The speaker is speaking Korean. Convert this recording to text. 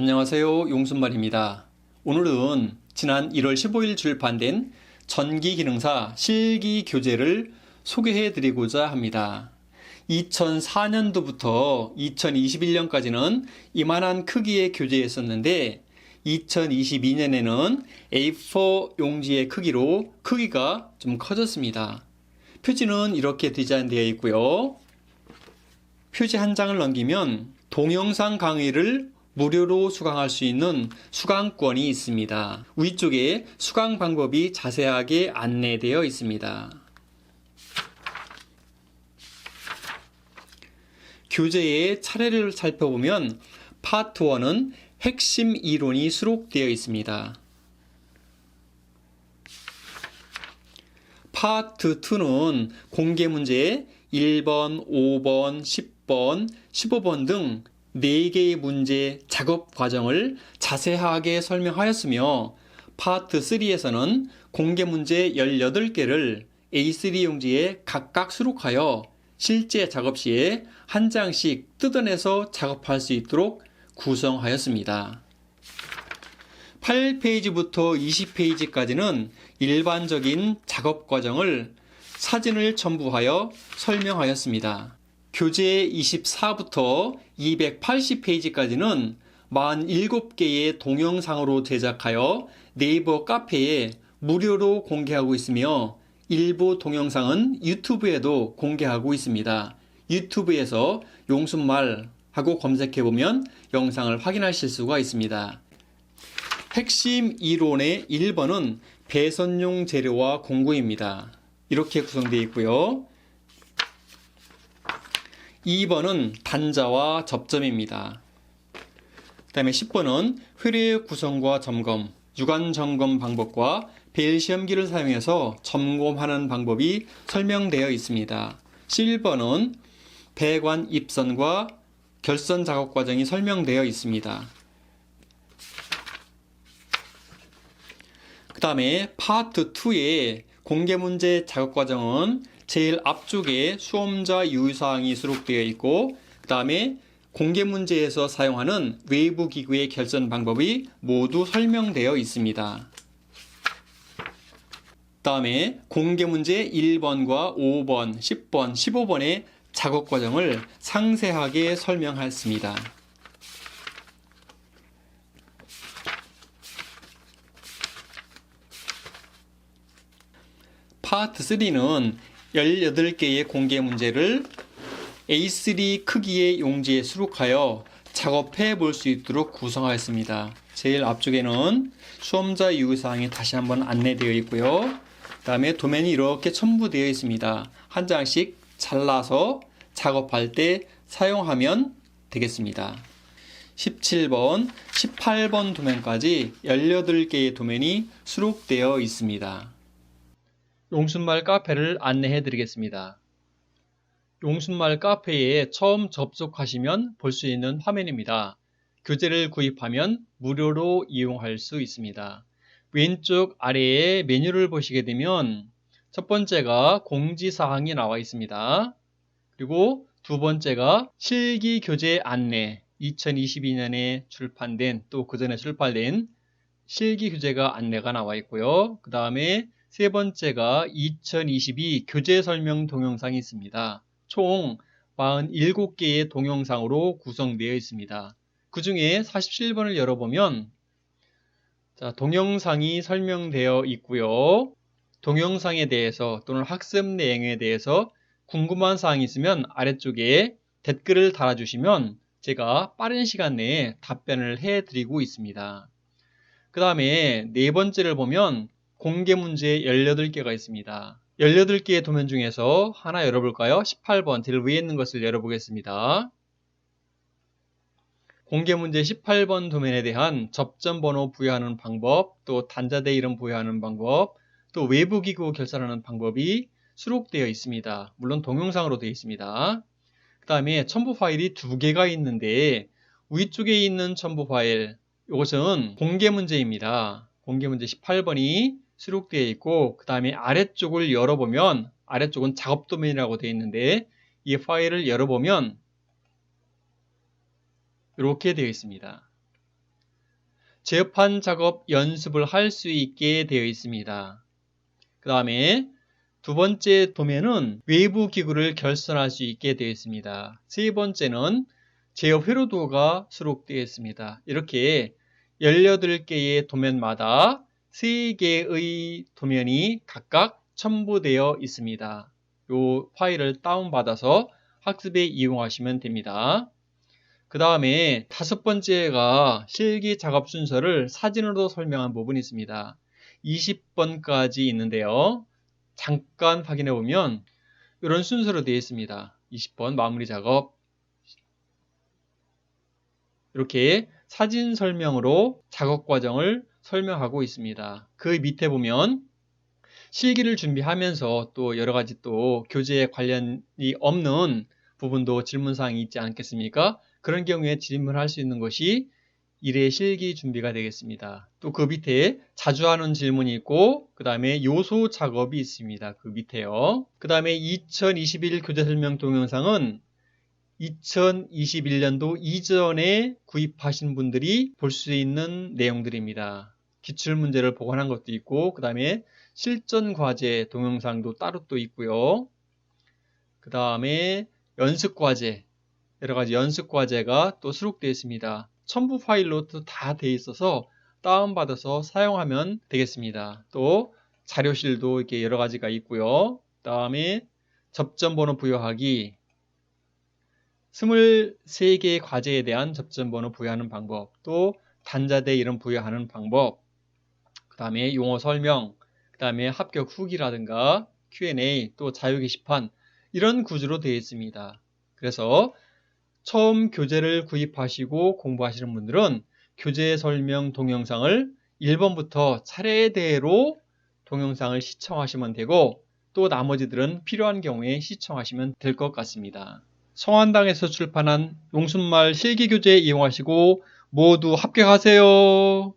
안녕하세요. 용순말입니다. 오늘은 지난 1월 15일 출판된 전기 기능사 실기 교재를 소개해 드리고자 합니다. 2004년도부터 2021년까지는 이만한 크기의 교재였었는데 2022년에는 A4 용지의 크기로 크기가 좀 커졌습니다. 표지는 이렇게 디자인되어 있고요. 표지 한 장을 넘기면 동영상 강의를 무료로 수강할 수 있는 수강권이 있습니다. 위쪽에 수강 방법이 자세하게 안내되어 있습니다. 교재의 차례를 살펴보면 파트 1은 핵심 이론이 수록되어 있습니다. 파트 2는 공개 문제 1번, 5번, 10번, 15번 등 4개의 문제 작업 과정을 자세하게 설명하였으며 파트 3에서는 공개 문제 18개를 A3 용지에 각각 수록하여 실제 작업 시에 한 장씩 뜯어내서 작업할 수 있도록 구성하였습니다. 8페이지부터 20페이지까지는 일반적인 작업 과정을 사진을 첨부하여 설명하였습니다. 교재 24부터 280페이지까지는 47개의 동영상으로 제작하여 네이버 카페에 무료로 공개하고 있으며 일부 동영상은 유튜브에도 공개하고 있습니다. 유튜브에서 용순말 하고 검색해보면 영상을 확인하실 수가 있습니다. 핵심 이론의 1번은 배선용 재료와 공구입니다. 이렇게 구성되어 있고요. 2번은 단자와 접점입니다. 그 다음에 10번은 회로의 구성과 점검, 유관 점검 방법과 벨 시험기를 사용해서 점검하는 방법이 설명되어 있습니다. 11번은 배관 입선과 결선 작업 과정이 설명되어 있습니다. 그 다음에 파트 2의 공개 문제 작업 과정은 제일 앞쪽에 수험자 유의사항이 수록되어 있고 그 다음에 공개 문제에서 사용하는 외부 기구의 결선 방법이 모두 설명되어 있습니다. 그 다음에 공개 문제 1번과 5번, 10번, 15번의 작업 과정을 상세하게 설명했습니다. 파트 3는 18개의 공개 문제를 A3 크기의 용지에 수록하여 작업해 볼 수 있도록 구성하였습니다. 제일 앞쪽에는 수험자 유의사항이 다시 한번 안내되어 있고요. 그 다음에 도면이 이렇게 첨부되어 있습니다. 한 장씩 잘라서 작업할 때 사용하면 되겠습니다. 17번, 18번 도면까지 18개의 도면이 수록되어 있습니다. 용순말 카페를 안내해 드리겠습니다. 용순말 카페에 처음 접속하시면 볼 수 있는 화면입니다. 교재를 구입하면 무료로 이용할 수 있습니다. 왼쪽 아래에 메뉴를 보시게 되면 첫 번째가 공지사항이 나와 있습니다. 그리고 두 번째가 실기 교재 안내 2022년에 출판된 또 그 전에 출판된 실기 교재가 안내가 나와 있고요. 그 다음에 세 번째가 2022 교재 설명 동영상이 있습니다. 총 47개의 동영상으로 구성되어 있습니다. 그 중에 47번을 열어보면 자, 동영상이 설명되어 있고요. 동영상에 대해서 또는 학습 내용에 대해서 궁금한 사항이 있으면 아래쪽에 댓글을 달아주시면 제가 빠른 시간 내에 답변을 해드리고 있습니다. 그 다음에 네 번째를 보면 공개 문제 18개가 있습니다. 18개의 도면 중에서 하나 열어볼까요? 18번 제일 위에 있는 것을 열어보겠습니다. 공개 문제 18번 도면에 대한 접점 번호 부여하는 방법, 또 단자대 이름 부여하는 방법, 또 외부 기구 결산하는 방법이 수록되어 있습니다. 물론 동영상으로 되어 있습니다. 그 다음에 첨부 파일이 두 개가 있는데 위쪽에 있는 첨부 파일 이것은 공개 문제입니다. 공개 문제 18번이 수록되어 있고 그 다음에 아래쪽을 열어보면 아래쪽은 작업 도면이라고 되어 있는데 이 파일을 열어보면 이렇게 되어 있습니다. 재판 작업 연습을 할 수 있게 되어 있습니다. 그 다음에 두 번째 도면은 외부 기구를 결선할 수 있게 되어 있습니다. 세 번째는 제어 회로도가 수록되어 있습니다. 이렇게 18개의 도면마다 3개의 도면이 각각 첨부되어 있습니다. 이 파일을 다운받아서 학습에 이용하시면 됩니다. 그 다음에 다섯 번째가 실기 작업 순서를 사진으로 설명한 부분이 있습니다. 20번까지 있는데요. 잠깐 확인해 보면 이런 순서로 되어 있습니다. 20번 마무리 작업 이렇게 사진 설명으로 작업 과정을 설명하고 있습니다. 그 밑에 보면 실기를 준비하면서 또 여러 가지 또 교재에 관련이 없는 부분도 질문사항이 있지 않겠습니까? 그런 경우에 질문할 수 있는 것이 일의 실기 준비가 되겠습니다. 또 그 밑에 자주 하는 질문이 있고 그 다음에 요소 작업이 있습니다. 그 밑에요. 그 다음에 2021 교재 설명 동영상은 2021년도 이전에 구입하신 분들이 볼 수 있는 내용들입니다. 기출 문제를 보관한 것도 있고 그 다음에 실전 과제 동영상도 따로 또 있고요. 그 다음에 연습 과제 여러 가지 연습 과제가 또 수록되어 있습니다. 첨부 파일로 다 되어 있어서 다운받아서 사용하면 되겠습니다. 또 자료실도 이렇게 여러 가지가 있고요. 그 다음에 접점번호 부여하기 23개의 과제에 대한 접점번호 부여하는 방법 또 단자대 이름 부여하는 방법 그 다음에 용어 설명 그 다음에 합격 후기라든가 Q&A 또 자유 게시판 이런 구조로 되어 있습니다. 그래서 처음 교재를 구입하시고 공부하시는 분들은 교재 설명 동영상을 1번부터 차례대로 동영상을 시청하시면 되고 또 나머지들은 필요한 경우에 시청하시면 될 것 같습니다. 성한당에서 출판한 용순말 실기교재 이용하시고 모두 합격하세요.